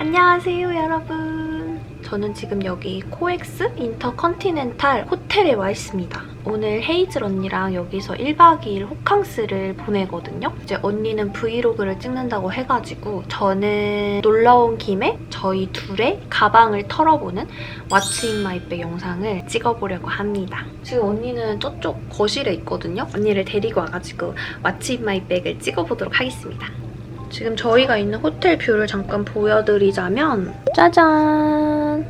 안녕하세요 여러분. 저는 지금 여기 코엑스 인터컨티넨탈 호텔에 와 있습니다. 오늘 헤이즐 언니랑 여기서 1박 2일 호캉스를 보내거든요. 이제 언니는 브이로그를 찍는다고 해가지고 저는 놀러온 김에 저희 둘의 가방을 털어보는 왓츠 인 마이백 영상을 찍어보려고 합니다. 지금 언니는 저쪽 거실에 있거든요. 언니를 데리고 와가지고 왓츠 인 마이백을 찍어보도록 하겠습니다 지금 저희가 있는 호텔 뷰를 잠깐 보여드리자면 짜잔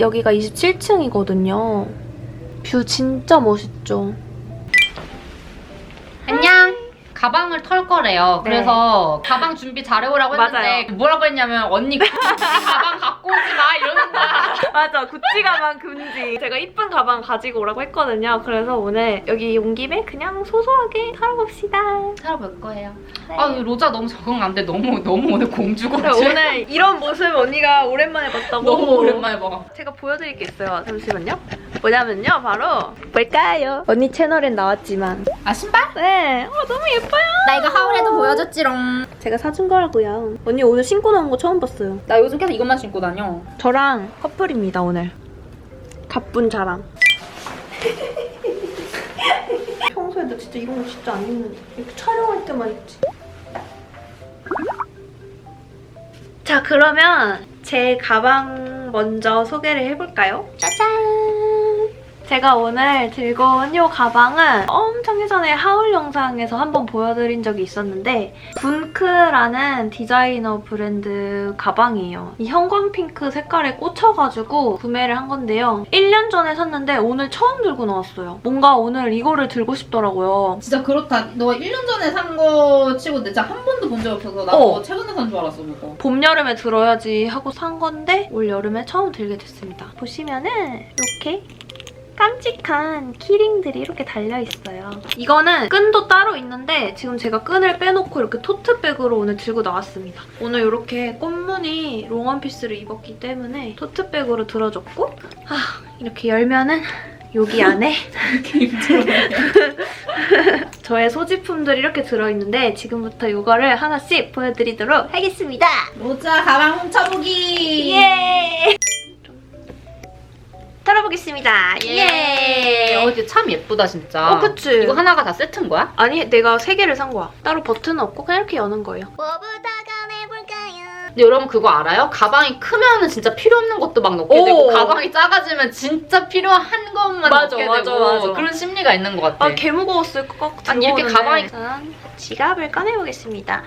여기가 27층이거든요 뷰 진짜 멋있죠. 가방을 털 거래요. 네. 그래서 가방 준비 잘해오라고 했는데 맞아요. 뭐라고 했냐면 언니 구찌 가방 갖고 오지 마 이러는 거야. 맞아 구찌 가방 금지 제가 이쁜 가방 가지고 오라고 했거든요 그래서 오늘 여기 온 김에 그냥 소소하게 털어봅시다 살아볼 거예요. 네. 아 로자 너무 적응 안 돼. 너무 너무 오늘 공주고 그래, 오늘 이런 모습 언니가 오랜만에 봤다고 너무 오랜만에 봐. 제가 보여드릴 게 있어요 잠시만요 뭐냐면요 바로 뭘까요? 언니 채널엔 나왔지만 아 신발? 네 어, 너무 예뻐요 나 이거 하울에도 보여줬지롱. 제가 사준 거라고요. 언니 오늘 신고 나온 거 처음 봤어요. 나 요즘 계속 이것만 신고 다녀. 저랑 커플입니다 오늘. 가쁜 자랑. 평소에 나 진짜 이런 거 진짜 안 입는데 이렇게 촬영할 때만 입지. 자 그러면 제 가방 먼저 소개를 해볼까요? 짜잔! 제가 오늘 들고 온 이 가방은 엄청 예전에 하울 영상에서 한번 보여드린 적이 있었는데 분크라는 디자이너 브랜드 가방이에요. 이 형광 핑크 색깔에 꽂혀가지고 구매를 한 건데요. 1년 전에 샀는데 오늘 처음 들고 나왔어요. 뭔가 오늘 이거를 들고 싶더라고요. 진짜 그렇다. 너가 1년 전에 산 거 치고 진짜 한 번도 본 적 없어서 나도 어. 최근에 산 줄 알았어 그거. 봄, 여름에 들어야지 하고 산 건데 올 여름에 처음 들게 됐습니다. 보시면은 이렇게 깜찍한 키링들이 이렇게 달려있어요. 이거는 끈도 따로 있는데 지금 제가 끈을 빼놓고 이렇게 토트백으로 오늘 들고 나왔습니다. 오늘 이렇게 꽃무늬 롱원피스를 입었기 때문에 토트백으로 들어줬고 아 이렇게 열면은 여기 안에 저의 소지품들이 이렇게 들어있는데 지금부터 이거를 하나씩 보여드리도록 하겠습니다. 로자 가방 훔쳐보기. 예! 털어보겠습니다. 예! 어, 이게 참 예쁘다 진짜. 어, 그치? 이거 하나가 다 세트인 거야? 아니, 내가 세 개를 산 거야. 따로 버튼 없고 그냥 이렇게 여는 거예요. 근데 여러분 그거 알아요? 가방이 크면은 진짜 필요 없는 것도 막 넣게 오. 되고 가방이 작아지면 진짜 필요한 것만 맞아, 넣게 맞아, 되고 맞아. 그런 심리가 있는 것 같아. 아, 개 무거웠을 것 같아. 아니, 이렇게 가방이- 우선 지갑을 꺼내보겠습니다.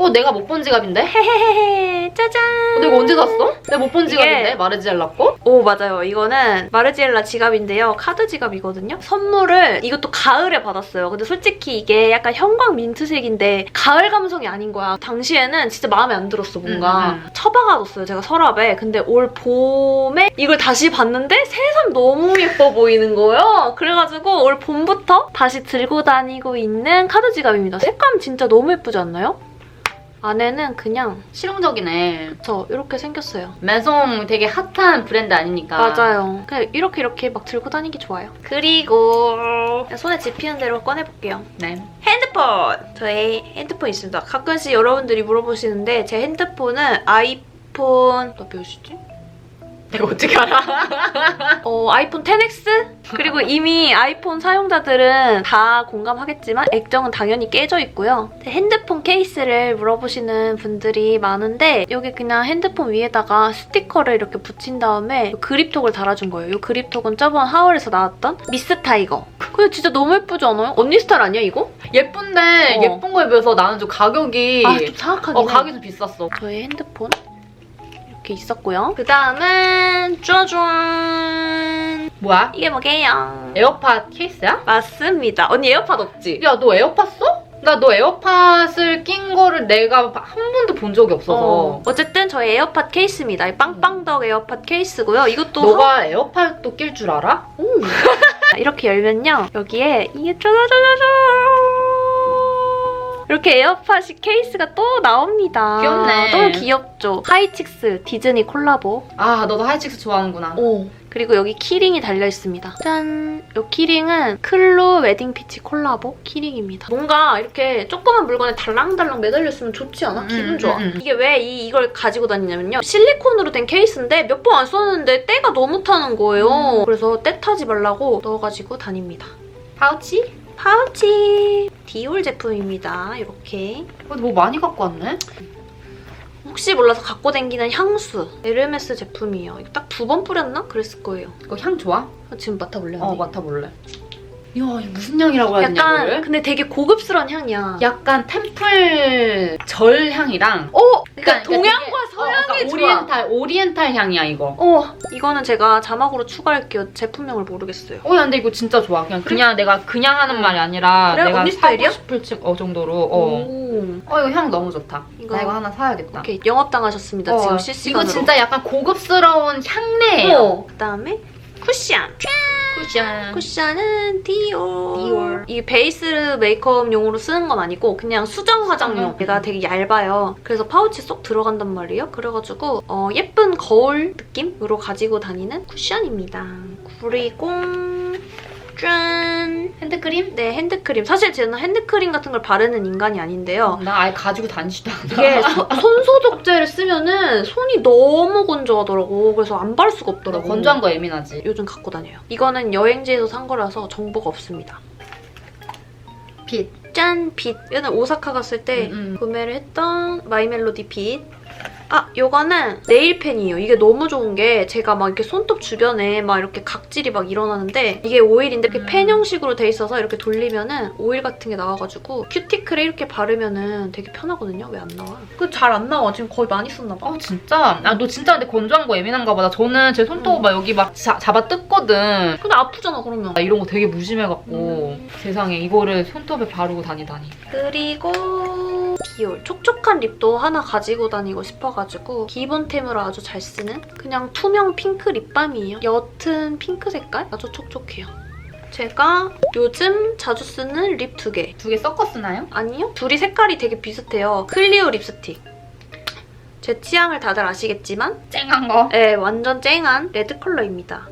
어 내가 못 본 지갑인데? 헤헤헤헤, 짜잔! 어, 내가 언제 샀어? 내가 못본 이게- 지갑인데 마르지엘라 거? 오 맞아요 이거는 마르지엘라 지갑인데요 카드 지갑이거든요 선물을 이것도 가을에 받았어요 근데 솔직히 이게 약간 형광 민트색인데 가을 감성이 아닌 거야 당시에는 진짜 마음에 안 들었어 뭔가 음, 음. 처박아뒀어요 제가 서랍에 근데 올 봄에 이걸 다시 봤는데 새삼 너무 예뻐 보이는 거예요 그래가지고 올 봄부터 다시 들고 다니고 있는 카드 지갑입니다 색감 진짜 너무 예쁘지 않나요? 안에는 그냥 실용적이네. 저 이렇게 생겼어요 맨송 되게 핫한 브랜드 아니니까. 맞아요. 그냥 이렇게 이렇게 막 들고 다니기 좋아요. 그리고 손에 집히는 대로 꺼내볼게요. 네. 핸드폰! 저의 핸드폰 있습니다. 가끔씩 여러분들이 물어보시는데 제 핸드폰은 아이폰... 나 몇이지? 내가 어떻게 알아? 어, 아이폰 10X? 그리고 이미 아이폰 사용자들은 다 공감하겠지만 액정은 당연히 깨져 있고요. 핸드폰 케이스를 물어보시는 분들이 많은데 여기 그냥 핸드폰 위에다가 스티커를 이렇게 붙인 다음에 그립톡을 달아준 거예요. 이 그립톡은 저번 하월에서 나왔던 미스 타이거. 근데 진짜 너무 예쁘지 않아요? 언니 스타일 아니야 이거? 예쁜데 어. 예쁜 거에 비해서 나는 좀 가격이 아 좀 사악하긴 어 해. 가격이 좀 비쌌어. 저의 핸드폰 이렇게 있었고요. 그 다음은 쭈아쭈안 뭐야? 이게 뭐게요? 에어팟 케이스야? 맞습니다. 언니 에어팟 없지? 야, 너 에어팟 써? 나 너 에어팟을 낀 거를 내가 한 번도 본 적이 없어서. 어. 어쨌든 저희 에어팟 케이스입니다. 이 빵빵덕 에어팟 케이스고요. 이것도 너가 에어팟도 낄 줄 알아? 오. 이렇게 열면요. 여기에 이게 짜자자자자 이렇게 에어팟이 케이스가 또 나옵니다. 귀엽네. 너무 귀엽죠? 하이칙스 디즈니 콜라보. 아 너도 하이칙스 좋아하는구나. 오. 그리고 여기 키링이 달려 있습니다. 짠! 이 키링은 클로 웨딩 피치 콜라보 키링입니다. 뭔가 이렇게 조그만 물건에 달랑달랑 매달려 있으면 좋지 않아? 음, 기분 좋아. 음, 음. 이게 왜 이, 이걸 가지고 다니냐면요. 실리콘으로 된 케이스인데 몇 번 안 썼는데 때가 너무 타는 거예요. 음. 그래서 때 타지 말라고 넣어가지고 다닙니다. 파우치? 파우치! 디올 제품입니다. 이렇게. 어, 뭐 많이 갖고 왔네? 혹시 몰라서 갖고 다니는 향수. 에르메스 제품이에요. 이거 딱 두 번 뿌렸나? 그랬을 거예요. 이거 향 좋아? 지금 맡아볼래? 어 언니? 맡아볼래. 이야 이거 무슨 향이라고 해야 되냐 약간 이거를? 근데 되게 고급스러운 향이야. 약간 템플 절 향이랑 어, 그러니까, 동양과 되게-. 오리엔탈 오리엔탈 향이야 이거. 어, 이거는 제가 자막으로 추가할게요. 제품명을 모르겠어요. 어, 야, 근데 이거 진짜 좋아. 그냥 그냥 내가 그냥 하는 어. 말이 아니라 그래? 내가 언니 사고 스타일이야? 싶을 쯤어 정도로. 어. 오. 어 이거 향 너무 좋다. 이거- 나 이거 하나 사야겠다. 오케이, 영업 당하셨습니다. 어, 지금 실시간으로. 이거 진짜 약간 고급스러운 향내예요. 어. 그다음에 쿠션. 쿠션. 쿠션은 디올. 디올. 이 베이스 메이크업용으로 쓰는 건 아니고 그냥 수정 화장용. 음. 얘가 되게 얇아요. 그래서 파우치 쏙 들어간단 말이에요. 그래가지고 어, 예쁜 거울 느낌으로 가지고 다니는 쿠션입니다. 그리고 짠. 핸드크림? 네, 핸드크림. 사실 저는 핸드크림 같은 걸 바르는 인간이 아닌데요. 나 아예 가지고 다니지도 않아. 이게 소- 손소독제를 쓰면은 손이 너무 건조하더라고. 그래서 안 바를 수가 너 없더라고. 건조한 거 예민하지. 요즘 갖고 다녀요. 이거는 여행지에서 산 거라서 정보가 없습니다. 빛. 짠! 빛. 얘는 오사카 갔을 때 음, 음. 구매를 했던 마이멜로디 빛. 아, 요거는 네일펜이에요. 이게 너무 좋은 게 제가 막 이렇게 손톱 주변에 막 이렇게 각질이 막 일어나는데 이게 오일인데 이렇게 음. 펜 형식으로 돼 있어서 이렇게 돌리면은 오일 같은 게 나와가지고 큐티클에 이렇게 바르면은 되게 편하거든요. 왜 안 나와? 그 잘 안 나와. 지금 거의 많이 썼나 봐. 어 진짜? 아 너 진짜 근데 건조한 거 예민한가 봐. 나 저는 제 손톱 음. 막 여기 막 자- 잡아 뜯거든. 근데 아프잖아, 그러면. 나 이런 거 되게 무심해갖고 음. 세상에 이거를 손톱에 바르고 다니다니. 그리고 디올 촉촉한 립도 하나 가지고 다니고 싶어가지고 기본템으로 아주 잘 쓰는 그냥 투명 핑크 립밤이에요. 옅은 핑크 색깔? 아주 촉촉해요. 제가 요즘 자주 쓰는 립 두 개. 두 개 섞어 쓰나요? 아니요? 둘이 색깔이 되게 비슷해요. 클리오 립스틱. 제 취향을 다들 아시겠지만 쨍한 거. 네, 완전 쨍한 레드 컬러입니다.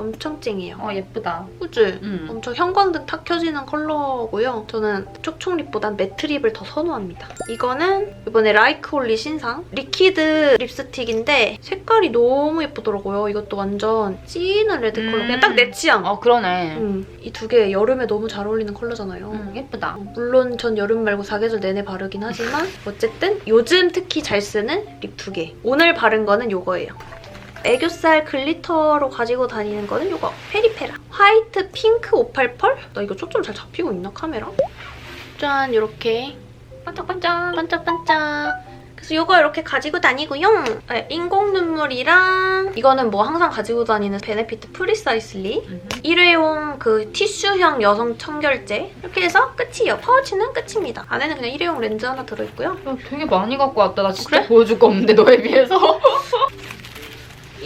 엄청 쨍해요. 어 예쁘다. 그치? 음. 엄청 형광등 탁 켜지는 컬러고요. 저는 촉촉 립보단 매트 립을 더 선호합니다. 이거는 이번에 라이크 홀리 신상 리퀴드 립스틱인데 색깔이 너무 예쁘더라고요. 이것도 완전 진한 레드 컬러. 그냥 음. 딱내 취향. 어 그러네. 이두 개 여름에 너무 잘 어울리는 컬러잖아요. 음, 예쁘다. 물론 전 여름 말고 사계절 내내 바르긴 하지만 어쨌든 요즘 특히 잘 쓰는 립 두 개. 오늘 바른 거는 요거예요. 애교살 글리터로 가지고 다니는 거는 요거 페리페라. 화이트 핑크 588? 나 이거 초점 잘 잡히고 있나 카메라? 짠 이렇게 반짝반짝. 반짝반짝. 그래서 이거 이렇게 가지고 다니고요. 네, 인공 눈물이랑 이거는 뭐 항상 가지고 다니는 베네피트 프리사이슬리 음. 일회용 그 티슈형 여성 청결제 이렇게 해서 끝이에요. 파우치는 끝입니다. 안에는 그냥 일회용 렌즈 하나 들어있고요. 야, 되게 많이 갖고 왔다. 나 진짜 그래? 보여줄 거 없는데 너에 비해서.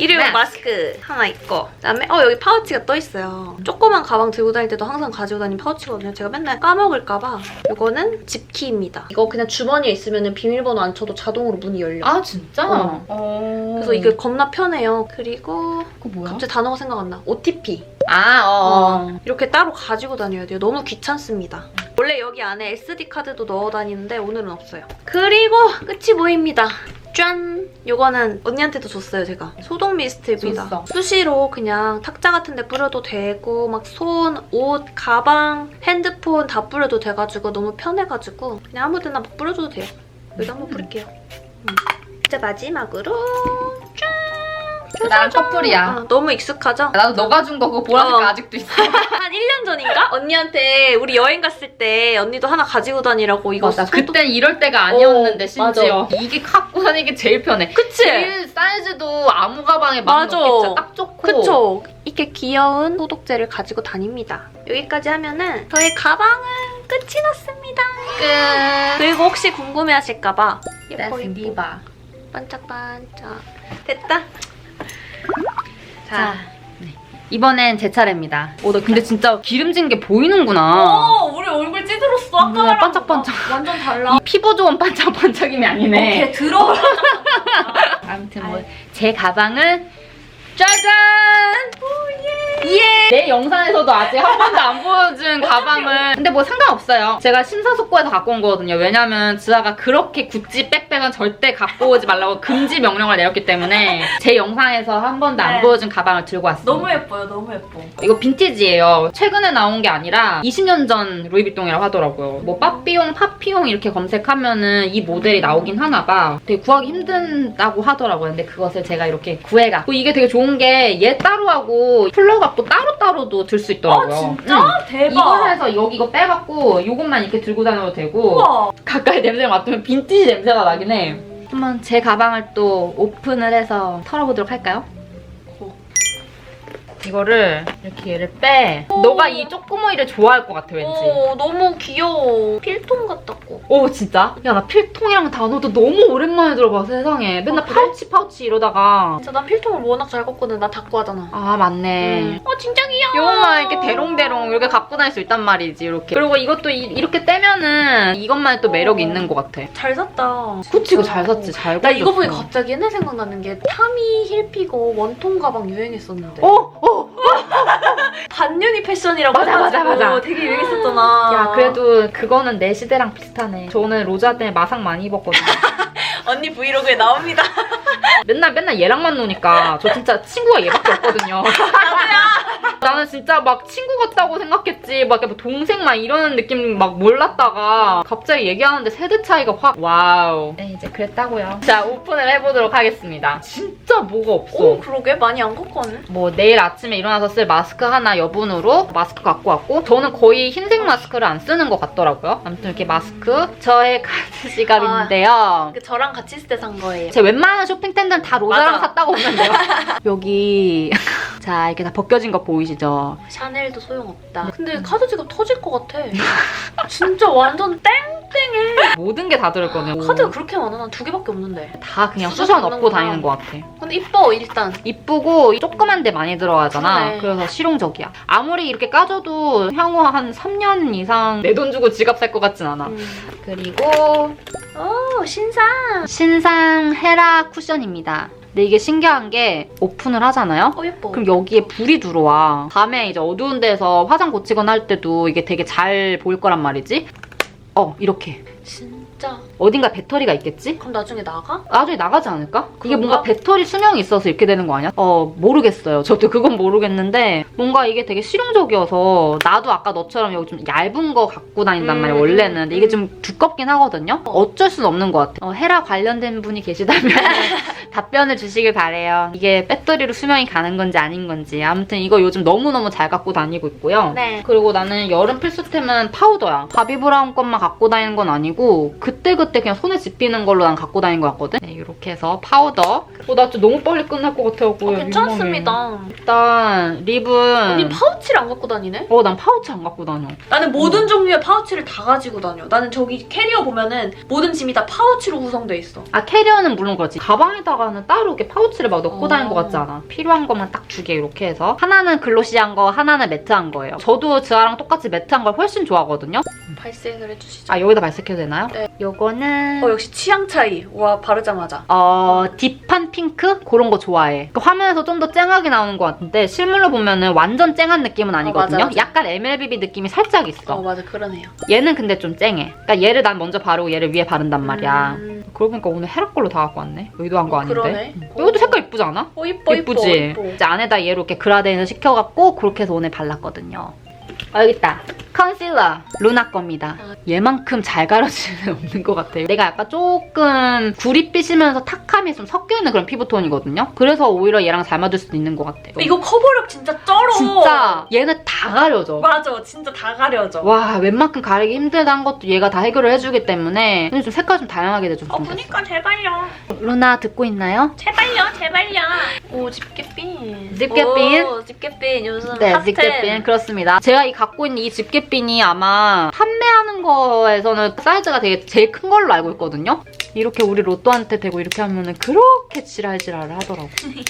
일회용 마스크. 마스크 하나 있고 그다음에 어 여기 파우치가 떠 있어요. 조그만 가방 들고 다닐 때도 항상 가지고 다니는 파우치거든요. 제가 맨날 까먹을까 봐 이거는 집키입니다. 이거 그냥 주머니에 있으면 비밀번호 안 쳐도 자동으로 문이 열려. 아 진짜? 어. 어. 그래서 이게 겁나 편해요. 그리고 그거 뭐야? 갑자기 단어가 생각 안 나. OTP. 아 어. 어, 이렇게 따로 가지고 다녀야 돼요. 너무 귀찮습니다. 원래 여기 안에 SD 카드도 넣어 다니는데 오늘은 없어요. 그리고 끝이 보입니다. 짠! 요거는 언니한테도 줬어요, 제가. 소독 미스트입니다. 줬어. 수시로 그냥 탁자 같은 데 뿌려도 되고 막 손, 옷, 가방, 핸드폰 다 뿌려도 돼가지고 너무 편해가지고 그냥 아무 데나 막 뿌려줘도 돼요. 여기다 한번 뿌릴게요. 음. 이제 마지막으로 짠! 나랑 커플이야. 아, 너무 익숙하죠? 나도 너가 준 거고 보라색 어. 아직도 있어. 한 1년 전인가? 언니한테 우리 여행 갔을 때 언니도 하나 가지고 다니라고 이거 맞아. 소독- 그땐 이럴 때가 아니었는데 어, 심지어 이게 갖고 다니기 제일 편해. 그치? 제일 사이즈도 아무 가방에 막 맞아. 넣기 진짜 딱 좋고. 그쵸? 이렇게 귀여운 소독제를 가지고 다닙니다. 여기까지 하면은 저의 가방은 끝이 났습니다. 끝. 그리고 혹시 궁금해하실까봐 예뻐 예뻐 디바. 반짝반짝 됐다. 자, 이번엔 제 차례입니다. 오, 나 근데 진짜 기름진 게 보이는구나. 어, 우리 얼굴 찌들었어. 눈에 아까랑 반짝반짝. 완전 달라. 이 피부 좋은 반짝반짝임이 아니네. 걔 들어. 아무튼 뭐. 제 가방은 짜잔! 예! 내 영상에서도 아직 한 번도 안 보여준 가방을 근데 뭐 상관없어요. 제가 심사숙고해서 갖고 온 거거든요. 왜냐면 지아가 그렇게 구찌 백백은 절대 갖고 오지 말라고 금지 명령을 내렸기 때문에 제 영상에서 한 번도 안 네. 보여준 가방을 들고 왔어요. 너무 예뻐요. 너무 예뻐. 이거 빈티지예요. 최근에 나온 게 아니라 20년 전 루이비통이라고 하더라고요. 뭐 빠삐용, 파피용 이렇게 검색하면은 이 모델이 나오긴 하나 봐. 되게 구하기 힘든다고 하더라고요. 근데 그것을 제가 이렇게 구해가. 이게 되게 좋은 게 얘 따로 하고 플러가 또 따로따로도 들 수 있더라고요. 아 진짜? 응. 대박. 이걸 해서 여기 이거 빼갖고 이것만 이렇게 들고 다녀도 되고 우와. 가까이 냄새를 맡으면 빈티지 냄새가 나긴 해. 한번 제 가방을 또 오픈을 해서 털어보도록 할까요? 어. 이거를 이렇게 얘를 빼. 너가 이 쪼꼬모이를 좋아할 것 같아 왠지. 오, 너무 귀여워. 필통 같았고. 오 진짜? 야 나 필통이랑 단어도 너무 오랜만에 들어봐 세상에. 맨날 어, 그래? 파우치 파우치 이러다가. 진짜 난 필통을 워낙 잘 걷거든. 나 닦고 하잖아. 아 맞네. 어, 진짜 귀여워. 요것만 이렇게 대롱대롱 이렇게 갖고 다닐 수 있단 말이지 이렇게. 그리고 이것도 이, 렇게 떼면은 이것만의 또 매력이 어. 있는 것 같아. 잘 샀다. 그치 이거 잘 샀지 잘 나 이거. 보니 갑자기 옛날 생각나는 게 타미 힐피고 원통 가방 유행했었는데 어? 어? 반윤이 패션이라고 맞아, 맞아, 해가지고 맞아. 되게 유행했었잖아 야 그래도 그거는 내 시대랑 비슷하네. 저 오늘 로자 때문에 마상 많이 입었거든요. 언니 브이로그에 나옵니다 맨날 맨날 얘랑만 노니까 저 진짜 친구가 얘밖에 없거든요. 나 는 진짜 막 친구 같다고 생각했지 막 이렇게 동생 막 이러는 느낌 막 몰랐다가 갑자기 얘기하는데 세대 차이가 확 와우. 네 이제 그랬다고요. 자 오픈을 해보도록 하겠습니다. 진짜 뭐가 없어. 오 그러게 많이 안 갖고 왔네 뭐 내일 아침에 일어나서 쓸 마스크 하나 여분으로 마스크 갖고 왔고 저는 거의 흰색 마스크를 안 쓰는 것 같더라고요. 아무튼 이렇게 마스크 저의 카드 지갑인데요. 그 저랑 같이 있을 때 산 거예요 제 웬만한 쇼핑템들은 다 로자랑 맞아. 샀다고 보면 돼요. 여기 자 이렇게 다 벗겨진 거 보이시죠? 샤넬도 소용없다 근데 카드 지갑 터질 것 같아 진짜 완전 땡땡해 모든 게 다 들었거든요. 카드가 그렇게 많아 난 두 개밖에 없는데 다 그냥 수저 수저 넣고 넣는구나. 다니는 것 같아. 근데 이뻐 일단 이쁘고 조그만 데 많이 들어가잖아. 그러네. 그래서 실용적이야. 아무리 이렇게 까줘도 향후 한 3년 이상 내 돈 주고 지갑 살 것 같진 않아. 음. 그리고 오 신상 신상 헤라 쿠션입니다. 근데 이게 신기한 게 오픈을 하잖아요? 어 예뻐 그럼 여기에 불이 들어와. 밤에 이제 어두운 데서 화장 고치거나 할 때도 이게 되게 잘 보일 거란 말이지? 어, 이렇게. 진 짜 어딘가 배터리가 있겠지? 그럼 나중에 나가? 나중에 나가지 않을까? 그런가? 뭔가 배터리 수명이 있어서 이렇게 되는 거 아니야? 어, 모르겠어요. 저도 그건 모르겠는데 뭔가 이게 되게 실용적이어서 나도 아까 너처럼 여기 좀 얇은 거 갖고 다닌단 음, 말이야, 원래는. 근데 이게 음. 좀 두껍긴 하거든요? 어쩔 순 없는 것 같아. 어, 헤라 관련된 분이 계시다면 답변을 주시길 바래요. 이게 배터리로 수명이 가는 건지 아닌 건지. 아무튼 이거 요즘 너무 너무 잘 갖고 다니고 있고요. 네 그리고 나는 여름 필수템은 파우더야. 바비 브라운 것만 갖고 다니는 건 아니고 그 때그때 그냥 손에 집히는 걸로 난 갖고 다니는 것 같거든. 네, 이렇게 해서 파우더. 어, 나 진짜 너무 빨리 끝날 것 같아갖고. 어, 민망해. 괜찮습니다 일단 립은 언니 파우치를 안 갖고 다니네? 어, 난 파우치 안 갖고 다녀. 나는 모든 종류의 파우치를 다 가지고 다녀. 나는 저기 캐리어 보면은 모든 짐이 다 파우치로 구성돼 있어. 아 캐리어는 물론 그렇지 가방에다가는 따로 이렇게 파우치를 막 넣고 어. 다니는 것 같지 않아 필요한 것만 딱두개 이렇게 해서 하나는 글로시한 거 하나는 매트한 거예요 저도 지아랑 똑같이 매트한 걸 훨씬 좋아하거든요 발색을 해주시죠. 아 여기다 발색해도 되나요? 네. 요거는 어 역시 취향 차이. 와 바르자마자. 어 딥한 핑크 그런 거 좋아해. 그 화면에서 좀 더 쨍하게 나오는 것 같은데 실물로 보면은 완전 쨍한 느낌은 아니거든요. 맞아, 맞아. 약간 MLBB 느낌이 살짝 있어. 어 맞아 그러네요. 얘는 근데 좀 쨍해. 그러니까 얘를 난 먼저 바르고 얘를 위에 바른단 말이야. 음, 그러고 보니까 오늘 헤라 걸로 다 갖고 왔네. 의도한 거 어, 아닌데. 그러네. 음. 이것도 색깔 이쁘지 않아? 어 이뻐 이뻐. 예쁘지? 이뻐. 이제 안에다 얘로 이렇게 그라데인을 시켜갖고 그렇게 해서 오늘 발랐거든요. 아 여기 있다. 컨실러 루나 겁니다. 아. 얘만큼 잘 가려지는 없는 것 같아요. 내가 약간 조금 구릿빛이면서 탁 함이 좀 섞여있는 그런 피부톤이거든요. 그래서 오히려 얘랑 잘 맞을 수도 있는 것 같아요. 이거 커버력 진짜 쩔어. 진짜 얘는 다 가려져. 맞아 진짜 다 가려져. 와 웬만큼 가리기 힘들다는 것도 얘가 다 해결을 해주기 때문에 근데 좀 색깔 좀 다양하게 돼좀 어 좋겠어. 그니까 제발요. 루나 듣고 있나요? 제발요 제발요. 오 집게핀. 집게핀? 오 집게핀 요즘 네, 핫템. 집게핀 그렇습니다. 제가 이 갖고 있는 이 집게핀이 아마 판매하는 거에서는 사이즈가 되게 제일 큰 걸로 알고 있거든요. 이렇게 우리 로또한테 대고 이렇게 하면은 그렇게 지랄지랄을 하더라고.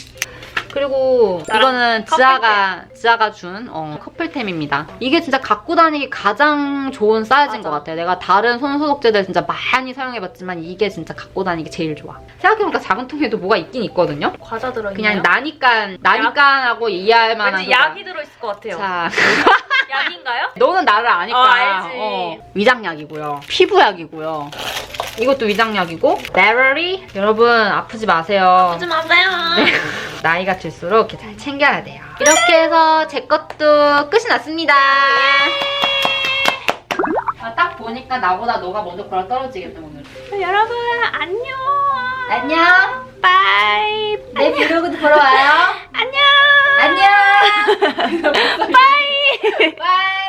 그리고 이거는 지아가 지아가 준 어, 커플템입니다. 이게 진짜 갖고 다니기 가장 좋은 사이즈인 맞아. 것 같아요. 내가 다른 손소독제들 진짜 많이 사용해봤지만 이게 진짜 갖고 다니기 제일 좋아. 생각해보니까 작은 통에도 뭐가 있긴 있거든요. 과자 들어있나요? 그냥 나니까 나니까하고 이해할 만한. 왠지 거다. 약이 들어있을 것 같아요. 자, 약인가요? 너는 나를 아니까. 어, 알지. 위장약이고요. 피부약이고요. 이것도 위장약이고. 레러리 여러분 아프지 마세요. 하지 마세요. 나이가 들수록 이렇게 잘 챙겨야 돼요. 이렇게 해서 제 것도 끝이 났습니다. 아, 딱 보니까 나보다 너가 먼저 걸어 떨어지겠네 오늘. 여러분 안녕. 안녕. 바이. 내 브이로그도 보러 와요. 안녕. 안녕. 바이. 바이.